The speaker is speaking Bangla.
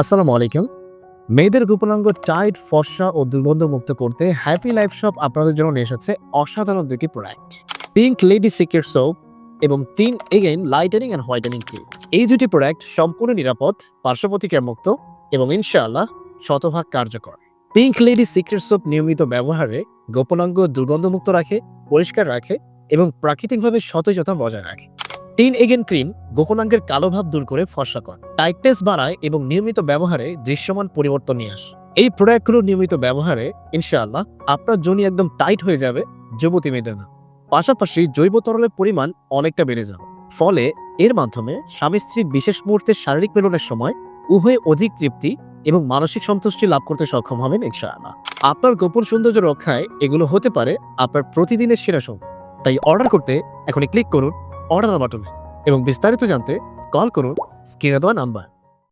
আসসালামু আলাইকুম। মেয়েদের গোপনাঙ্গ টাইট ফর্সা ও দুর্গন্ধ মুক্ত করতে হ্যাপি লাইফ শপ আপনাদের জন্য নিয়ে এসেছে অসাধারণ দুটি product. Pink lady secret soap এবং তিন, again lightening and whitening cream. এই দুটি প্রোডাক্ট সম্পূর্ণ নিরাপদ পার্শ্ব প্রতিক্রিয়া মুক্ত এবং ইনশাআল্লাহ শতভাগ কার্যকর। পিঙ্ক লেডি সিক্রেট সোপ নিয়মিত ব্যবহারে গোপনাঙ্গ দুর্গন্ধমুক্ত রাখে, পরিষ্কার রাখে এবং প্রাকৃতিকভাবে সতেজতা বজায় রাখে। টিন এগেন ক্রিম গোপনাঙ্গের কালো ভাব দূর করে ফর্সা করে। টাইটনেস বাড়ায় এবং নিয়মিত ব্যবহারে দৃশ্যমান পরিবর্তন নিয়ে আসে। এই প্রোডাক্টগুলো নিয়মিত ব্যবহারে, ইনশাআল্লাহ, আপনার জনি একদম টাইট হয়ে যাবে, যুবতী মেয়েদের না। পাশাপাশি জৈব তরলের পরিমাণ অনেকটা বেড়ে যাবে। ফলে এর মাধ্যমে স্বামী স্ত্রীর বিশেষ মুহূর্তে শারীরিক মিলনের সময় উভয়ে অধিক তৃপ্তি এবং মানসিক সন্তুষ্টি লাভ করতে সক্ষম হবেন, ইনশাআল্লাহ। আপনার গোপন সৌন্দর্য রক্ষায় এগুলো হতে পারে আপনার প্রতিদিনের সেরা সময় তাই অর্ডার করতে এখনই ক্লিক করুন। অর্ডার বাটনে এবং বিস্তারিত জানতে কল করুন স্ক্রিনে দেওয়া নাম্বার